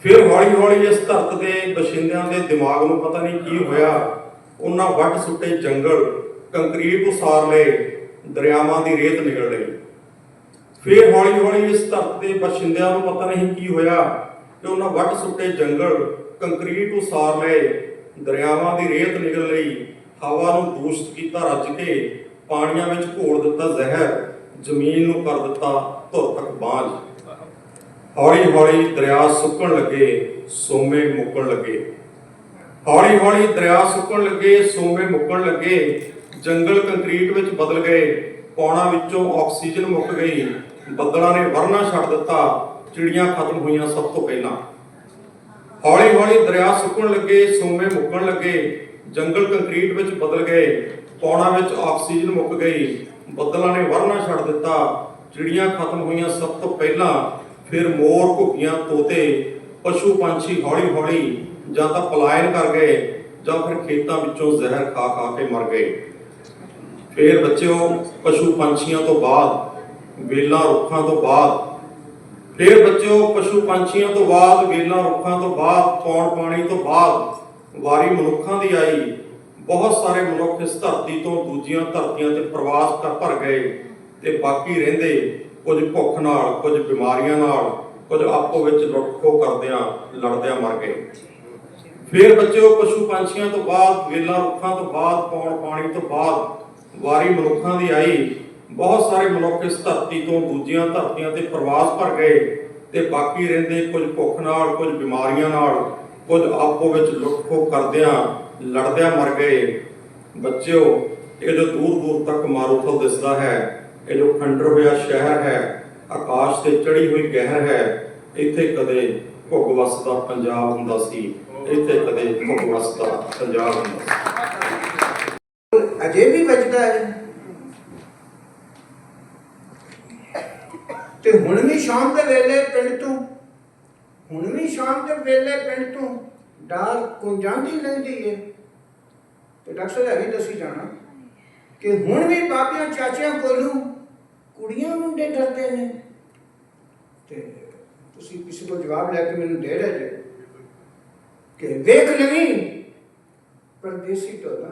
[SPEAKER 9] ਫਿਰ ਹੌਲੀ ਹੌਲੀ ਇਸ ਧਰਤ ਦੇ ਬਸ਼ਿੰਦਿਆਂ ਦੇ ਦਿਮਾਗ ਨੂੰ ਪਤਾ ਨਹੀਂ ਕੀ ਹੋਇਆ। ਉਹਨਾਂ ਵੱਟ ਸੁੱਟੇ ਜੰਗਲ, ਕੰਕਰੀਟ ਉਸਾਰ ਲਏ, ਦਰਿਆਵਾਂ ਦੀ ਰੇਤ ਨਿਕਲ ਲਈ। ਫਿਰ ਹੌਲੀ ਹੌਲੀ ਇਸ ਧਰਤ ਦੇ ਬਸ਼ਿੰਦਿਆਂ ਨੂੰ ਪਤਾ ਨਹੀਂ ਕੀ ਹੋਇਆ ਕਿ ਉਹਨਾਂ ਵੱਟ ਸੁੱਟੇ ਜੰਗਲ, ਕੰਕਰੀਟ ਉਸਾਰ ਲਏ, ਦਰਿਆਵਾਂ ਦੀ ਰੇਤ ਨਿਕਲ ਲਈ, ਹਵਾ ਨੂੰ ਦੂਸ਼ਿਤ ਕੀਤਾ, ਰੱਜ ਕੇ ਪਾਣੀਆਂ ਵਿੱਚ ਘੋਲ ਦਿੱਤਾ ਜ਼ਹਿਰ, ਜ਼ਮੀਨ ਨੂੰ ਕਰ ਦਿੱਤਾ ਧੁਰ ਤੱਕ ਬਾਝ ਹੌਲੀ ਹੌਲੀ ਦਰਿਆ ਸੁੱਕਣ ਲੱਗੇ, ਸੋਮੇ ਮੁੱਕਣ ਲੱਗੇ। ਹੌਲੀ ਹੌਲੀ ਦਰਿਆ ਸੁੱਕਣ ਲੱਗੇ, ਸੋਮੇ ਮੁੱਕਣ ਲੱਗੇ। ਜੰਗਲ ਕੰਕਰੀਟ ਵਿੱਚ ਬਦਲ ਗਏ। ਪੌਣਾ ਵਿੱਚੋਂ ਆਕਸੀਜਨ ਮੁੱਕ ਗਈ। ਬੱਦਲਾਂ ਨੇ ਵਰਨਾ ਛੱਡ ਦਿੱਤਾ। ਚਿੜੀਆਂ ਖਤਮ ਹੋਈਆਂ ਸਭ ਤੋਂ ਪਹਿਲਾਂ। ਹੌਲੀ ਹੌਲੀ ਦਰਿਆ ਸੁੱਕਣ ਲੱਗੇ, ਸੋਮੇ ਮੁੱਕਣ ਲੱਗੇ। ਜੰਗਲ ਕੰਕਰੀਟ ਵਿੱਚ ਬਦਲ ਗਏ। ਪੌਣਾ ਵਿੱਚ ਆਕਸੀਜਨ ਮੁੱਕ ਗਈ। ਬੱਦਲਾਂ ਨੇ ਵਰਨਾ ਛੱਡ ਦਿੱਤਾ। ਚਿੜੀਆਂ ਖਤਮ ਹੋਈਆਂ ਸਭ ਤੋਂ ਪਹਿਲਾਂ। ਫਿਰ ਮੋਰ ਘੁੱਗੀਆਂ, ਤੋਤੇ, ਪਸ਼ੂ ਪੰਛੀ ਹੌਲੀ ਹੌਲੀ ਜਾਂ ਤਾਂ ਪਲਾਇਨ ਕਰ ਗਏ ਜਾਂ ਫਿਰ ਖੇਤਾਂ ਵਿੱਚੋਂ ਜ਼ਹਿਰ ਖਾ ਖਾ ਕੇ ਮਰ ਗਏ। ਫਿਰ ਬੱਚਿਓ, ਪਸ਼ੂ ਪੰਛੀਆਂ ਤੋਂ ਬਾਅਦ, ਵੇਲਾਂ ਰੁੱਖਾਂ ਤੋਂ ਬਾਅਦ, ਫਿਰ ਬੱਚਿਓ, ਪਸ਼ੂ ਪੰਛੀਆਂ ਤੋਂ ਬਾਅਦ, ਵੇਲਾਂ ਰੁੱਖਾਂ ਤੋਂ ਬਾਅਦ ਪੌਣ ਪਾਣੀ ਤੋਂ ਬਾਅਦ ਵਾਰੀ ਮਨੁੱਖਾਂ ਦੀ ਆਈ। ਬਹੁਤ ਸਾਰੇ ਮਨੁੱਖ ਇਸ ਧਰਤੀ ਤੋਂ ਦੂਜੀਆਂ ਧਰਤੀਆਂ ਤੇ ਪ੍ਰਵਾਸ ਕਰ ਭਰ ਗਏ ਤੇ ਬਾਕੀ ਰਹਿੰਦੇ ਕੁਝ ਭੁੱਖ ਨਾਲ, ਕੁਝ ਬਿਮਾਰੀਆਂ ਨਾਲ, ਕੁਝ ਆਪੋ ਵਿੱਚ ਲੁੱਟਖੋ ਕਰਦਿਆਂ ਲੜਦਿਆਂ ਮਰ ਗਏ। ਫਿਰ ਬੱਚਿਓ, ਪਸ਼ੂ ਪੰਛੀਆਂ ਤੋਂ ਬਾਅਦ, ਵੇਲਾਂ ਰੁੱਖਾਂ ਤੋਂ ਬਾਅਦ, ਪੌਣ ਪਾਣੀ ਤੋਂ ਬਾਅਦ ਵਾਰੀ ਮਨੁੱਖਾਂ ਦੀ ਆਈ। ਬਹੁਤ ਸਾਰੇ ਮਨੁੱਖ ਇਸ ਧਰਤੀ ਤੋਂ ਦੂਜੀਆਂ ਧਰਤੀਆਂ ਤੇ ਪ੍ਰਵਾਸ ਭਰ ਗਏ ਤੇ ਬਾਕੀ ਰਹਿੰਦੇ ਕੁਝ ਭੁੱਖ ਨਾਲ, ਕੁਝ ਬਿਮਾਰੀਆਂ ਨਾਲ, ਕੁਝ ਆਪੋ ਵਿੱਚ ਲੁੱਟਖੋ ਕਰਦਿਆਂ ਲੜਦਿਆਂ ਮਰ ਗਏ। ਬੱਚਿਓ, ਇਹ ਜੋ ਦੂਰ ਦੂਰ ਤੱਕ ਮਾਰੂਥਲ ਦਿਸਦਾ ਹੈ ਇਹ ਜੋ ਖੰਡਰ ਹੋਇਆ ਸ਼ਹਿਰ ਹੈ, ਆਕਾਸ਼ ਤੇ ਚੜੀ ਹੋਈ ਗਹਿਰ ਹੈ, ਇੱਥੇ ਕਦੇ ਭੁੱਗ ਵਸਦਾ ਪੰਜਾਬ ਹੁੰਦਾ ਸੀ, ਇੱਥੇ ਕਦੇ ਭੁੱਗ ਵਸਦਾ ਪੰਜਾਬ ਹੁੰਦਾ ਸੀ।
[SPEAKER 10] ਅਜੇ ਵੀ ਵੱਜਦਾ ਹੈ। ਤੇ ਹੁਣ ਵੀ ਸ਼ਾਮ ਦੇ ਵੇਲੇ ਪਿੰਡ ਤੋਂ, ਹੁਣ ਵੀ ਸ਼ਾਮ ਦੇ ਵੇਲੇ ਪਿੰਡ ਤੋਂ ਡਾਲ ਕੁੰਜਾਂਦੀ ਲੈਂਦੀ ਏ। ਤੇ ਡਾਕਟਰ ਸਾਹਿਬ, ਇਹ ਦੱਸੀ ਜਾਣਾ ਕਿ ਹੁਣ ਵੀ ਬਾਬਿਆਂ ਚਾਚਿਆਂ ਕੋਲੋਂ ਕੁੜੀਆਂ ਮੁੰਡੇ ਡਰਦੇ ਨੇ। ਤੇ ਤੁਸੀਂ ਕਿਸੇ ਕੋਲ ਜਵਾਬ ਲੈ ਕੇ ਮੈਨੂੰ ਦੇ ਰਹੇ ਜੇ ਕਿ ਵੇਖ ਲਵੀਂ ਪਰਦੇਸੀ ਟੋਲਾ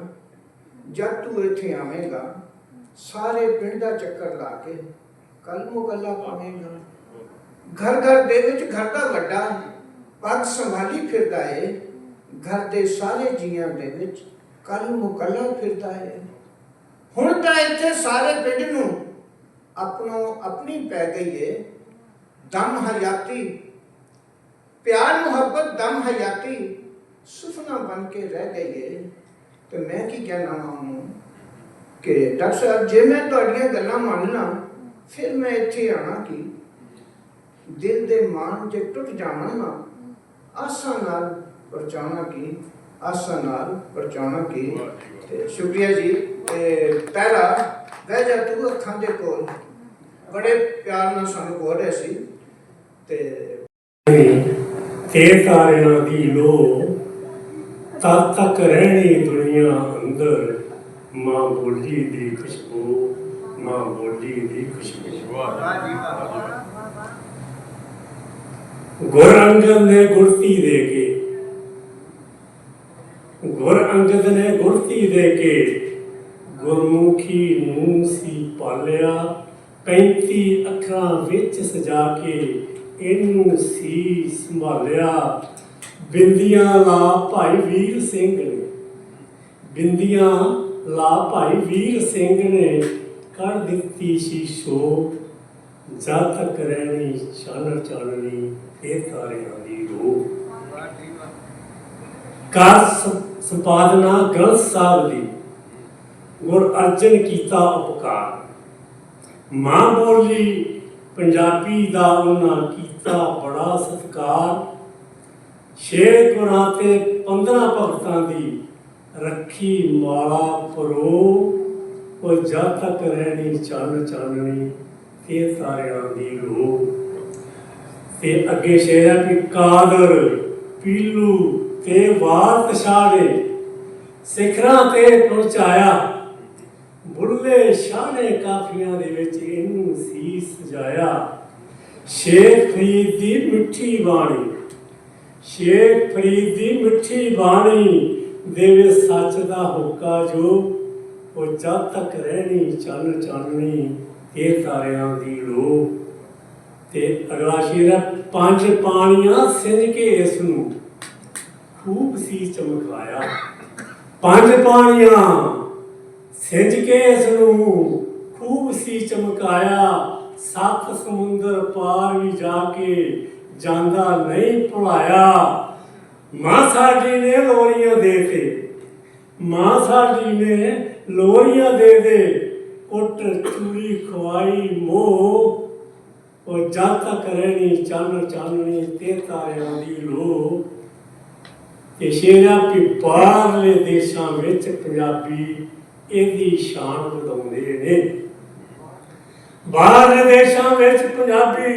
[SPEAKER 10] ਜਦ ਤੂੰ ਇੱਥੇ ਆਵੇਂਗਾ, ਸਾਰੇ ਪਿੰਡ ਦਾ ਚੱਕਰ ਲਾ ਕੇ ਕੱਲ ਮੁਕੱਲਾ ਪਾਵੇਂਗਾ। ਘਰ ਘਰ ਦੇ ਵਿੱਚ ਘਰ ਦਾ ਵੱਡਾ ਪੱਗ ਸੰਭਾਲੀ ਫਿਰਦਾ ਏ, ਘਰ ਦੇ ਸਾਰੇ ਜੀਆਂ ਦੇ ਵਿੱਚ ਕੱਲ ਮੁਕੱਲਾ ਫਿਰਦਾ ਏ। ਹੁਣ ਤਾਂ ਇੱਥੇ ਸਾਰੇ ਪਿੰਡ ਨੂੰ ਆਪਣੋ ਆਪਣੀ ਪੈ ਗਈ ਏ ਦਮ ਹਯਾਤੀ ਪਿਆਰ ਮੁਹੱਬਤ ਦਮ ਹਯਾਤੀ ਸੁਫਨਾ ਬਣ ਕੇ ਰਹਿ ਗਈ ਏ ਤੇ ਮੈਂ ਕੀ ਕਹਿਣਾ ਉਹਨੂੰ ਕਿ ਡਾਕਟਰ ਸਾਹਿਬ ਜੇ ਮੈਂ ਤੁਹਾਡੀਆਂ ਗੱਲਾਂ ਮੰਨ ਲਾਂ ਫਿਰ ਮੈਂ ਇੱਥੇ ਆਣਾ ਕੀ
[SPEAKER 6] ਦਿਲ ਦੇ ਮਾਨ ਜੇ ਟੁੱਟ ਜਾਣਾ ਨਾ ਆਸਾਂ ਨਾਲ ਪਰਚਾਉਣਾ ਕੀ ਆਸਾਂ ਨਾਲ ਪਰਚਾਉਣਾ ਕੀ ਤੇ ਸ਼ੁਕਰੀਆ ਜੀ ਤੇ ਪਹਿਲਾ ਬਹਿ ਜਾ ਤੂੰ ਅੱਖਾਂ ਦੇ ਕੋਲ ਬੜੇ ਪਿਆਰ ਨਾਲ ਸਾਨੂੰ ਬੋਲ ਰਿਹਾ ਸੀ ਤੇ
[SPEAKER 11] ਤੇ ਤਾਰਿਆਂ ਦੀ ਲੋ ਤਦ ਤੱਕ ਰਹਿਣੀ ਦੁਨੀਆ ਅੰਦਰ। ਮਾਂ ਬੋਲੀ ਦੀ ਖੁਸ਼ਬੂ, ਮਾਂ ਬੋਲੀ ਦੀ ਖੁਸ਼ਬੂ। ਗੁਰ ਅੰਗਦ ਨੇ ਗੁਰਤੀ ਦੇ ਕੇ, ਗੁਰ ਅੰਗਦ ਨੇ ਗੁਰਤੀ ਦੇ ਕੇ ਗੁਰਮੁਖੀ ਨੂੰ ਸੀ ਪਾਲਿਆ। 35 ਅੱਖਰਾਂ ਵਿੱਚ ਸਜਾ ਕੇ ਇਹਨੂੰ ਸੀ ਸੰਭਾਲਿਆ। ਬਿੰਦੀਆਂ ਲਾ ਭਾਈ ਵੀਰ ਸਿੰਘ ਨੇ। ਬਿੰਦੀਆਂ ਲਾ ਭਾਈ ਵੀਰ ਸਿੰਘ ਨੇ ਕਰ ਦਿੱਤੀ ਸੀ ਸ਼ੋ ਜਦ ਤੱਕ ਰਹਿਣੀ ਚਾਨਣ ਚਾਨਣੀ ਇਹ ਤਾਰਿਆਂ ਦੀ ਰੋ ਕਾਰ ਸੰਪਾਦਨਾ ਗ੍ਰੰਥ ਸਾਹਿਬ ਦੀ ਗੁਰ ਅਰਜਨ ਕੀਤਾ ਉਪਕਾਰ। ਮਾਂ ਬੋਲੀ ਪੰਜਾਬੀ ਦਾ ਉਹਨਾਂ ਕੀਤਾ ਬੜਾ ਸਤਿਕਾਰ। ਛੇ ਗੁਰਾਂ ਤੇ 15 ਭਗਤਾਂ ਦੀ ਰੱਖੀ ਮਾਲਾ ਪਰੋ ਉਹ ਜਦ ਤੱਕ ਰਹਿਣੀ ਚੰਨ ਚਾਨਣੀ ਤੇ ਤਾਰਿਆਂ ਦੀ ਰੋ। ਤੇ ਅੱਗੇ ਸ਼ੇਰ ਹੈ ਕਿ ਕਾਦਰ, ਪੀਲੂ ਤੇ ਵਾਰ ਤਸ਼ਾੜੇ ਸਿਖਰਾਂ ਤੇ ਪਹੁੰਚਾਇਆ। ਬੁੱਲੇ ਸ਼ਾਨੇ ਕਾਫੀਆਂ ਦੇ ਵਿੱਚ ਇਹਨੂੰ ਸੀ ਸਜਾਇਆ। ਸ਼ੇਖ ਫਰੀਦ ਦੀ ਮਿੱਠੀ ਬਾਣੀ। ਸ਼ੇਖ ਫਰੀਦ ਦੀ ਮਿੱਠੀ ਬਾਣੀ ਦੇਵੇ ਸੱਚ ਦਾ ਹੁੱਕਾ ਜੋ ਉਹ ਜਦ ਤੱਕ ਰਹਿਣੀ, ਚੰਨ ਚਾਨਣੀ, ਇਹ ਤਾਰਿਆਂ ਦੀ ਲੋ ਤੇ ਅਗਲਾ ਸ਼ੇਰ ਹੈ, ਪੰਜ ਪਾਣੀਆਂ ਸਿੰਜ ਕੇ ਇਸ ਨੂੰ ਖੂਬ ਸੀ ਚਮਕਾਇਆ। ਪੰਜ ਪਾਣੀਆਂ। ਸਿੰਜ ਕੇ ਇਸ ਨੂੰ ਖੂਬ ਸੀ ਚਮਕਾਇਆ, ਸੱਤ ਸਮੁੰਦਰ ਪਾਰ ਵੀ ਜਾ ਕੇ ਜਾਂਦਾ ਨਹੀਂ ਭੁਲਾਇਆ। ਮਾਂ ਸਾਡੀ ਨੇ ਲੋਰੀਆਂ ਦੇ ਤੇ ਮਾਂ ਸਾਡੀ ਨੇ ਲੋਰੀਆਂ ਦੇ ਦੇ ਕੁੱਟ ਚੂਰੀ ਖਵਾਈ ਮੋਹ। ਉਹ ਜਦ ਤੱਕ ਰਹਿਣੀ, ਚੰਨ ਚਾਨਣੀ ਤੇ ਤਾਰਿਆਂ ਦੀ ਲੋ ਤੇ ਸ਼ੇਰਾ ਕਿ ਬਾਹਰਲੇ ਦੇਸ਼ਾਂ ਵਿੱਚ ਪੰਜਾਬੀ ਇਹਦੀ ਸ਼ਾਨ ਵਧਾਉਂਦੇ ਨੇ। ਬਾਹਰਲੇ ਦੇਸ਼ਾਂ ਵਿੱਚ ਪੰਜਾਬੀ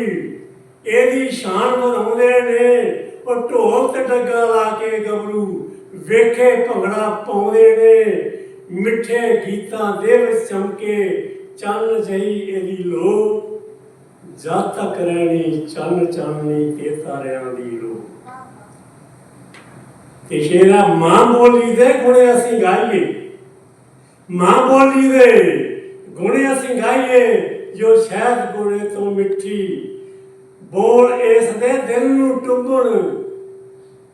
[SPEAKER 11] ਇਹਦੀ ਸ਼ਾਨ ਵਧਾਉਂਦੇ ਨੇ। ਉਹ ਢੋਲ ਤੇ ਡੱਗਾ ਲਾ ਕੇ ਗੱਭਰੂ ਵੇਖੇ ਭੰਗੜਾ ਪਾਉਂਦੇ ਨੇ। ਮਿੱਠੇ ਗੀਤਾਂ ਦੇ ਵਿੱਚ ਚਮਕੇ ਚੰਨ ਜਈ ਇਹਦੀ ਲੋ ਜਦ ਤੱਕ ਰਹਿਣੀ ਚੰਨ ਚਾਨਣੀ ਤੇ ਤਾਰਿਆਂ ਦੀ ਲੋ ਤੇ ਸ਼ੇਰਾ ਮਾਂ ਬੋਲੀ ਦੇ ਗੁਣੇ ਅਸੀਂ ਗਾਈਏ। ਮਾਂ ਬੋਲੀ ਦੇ ਗੁਣੇ ਅਸੀਂ ਗਾਈਏ, ਜੋ ਸ਼ਹਿਦ ਗੁਣੇ ਤੋਂ ਮਿੱਠੀ। ਬੋਲ ਇਸ ਦੇ ਦਿਲ ਨੂੰ ਟੁੰਬਣ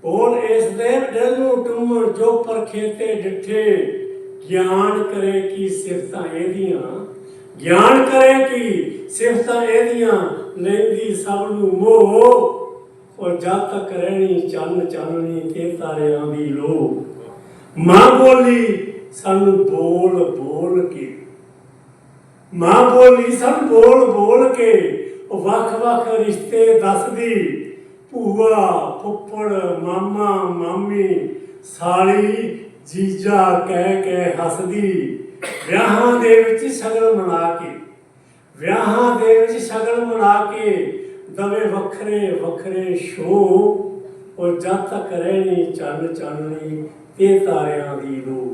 [SPEAKER 11] ਬੋਲ ਇਸ ਦੇ ਦਿਲ ਨੂੰ ਟੁੰਬਣ ਜੋ ਪਰਖੇ ਤੇ ਡਿੱਠੇ। ਗਿਆਨ ਕਰੇ ਕੀ ਸਿਫਤਾਂ ਇਹਦੀਆਂ? ਗਿਆਨ ਕਰੇ ਕੀ ਸਿਫਤਾਂ ਇਹਦੀਆਂ? ਲੈਂਦੀ ਸਭ ਨੂੰ ਮੋਹ, ਔਰ ਜਦ ਤੱਕ ਰਹਿਣੀ, ਚੰਨ ਚਾਨਣੀ ਤੇ ਤਾਰਿਆਂ ਦੀ ਲੋ ਮਾਂ ਬੋਲੀ ਸਾਨੂੰ ਬੋਲ ਬੋਲ ਕੇ। ਮਾਂ ਬੋਲੀ ਸਾਨੂੰ ਬੋਲ ਬੋਲ ਕੇ ਵੱਖ-ਵੱਖ ਰਿਸ਼ਤੇ ਦੱਸਦੀ। ਭੂਆ, ਫੁੱਫੜ, ਮਾਮਾ, ਮਾਮੀ, ਸਾਲੀ, ਜੀਜਾ ਕਹਿ ਕੇ ਹੱਸਦੀ। ਵਿਆਹਾਂ ਦੇ ਵਿੱਚ ਸ਼ਗਲ ਮਨਾ ਕੇ, ਵਿਆਹਾਂ ਦੇ ਵਿੱਚ ਸ਼ਗਲ ਮਨਾ ਕੇ, ਦਵੇ ਵੱਖਰੇ ਵੱਖਰੇ ਸ਼ੋ ਉਹ ਜਦ ਤੱਕ ਰਹਿਣੀ, ਚੰਨ ਚਾਨਣੀ ਤੇ ਤਾਰਿਆਂ ਦੀ ਲੋ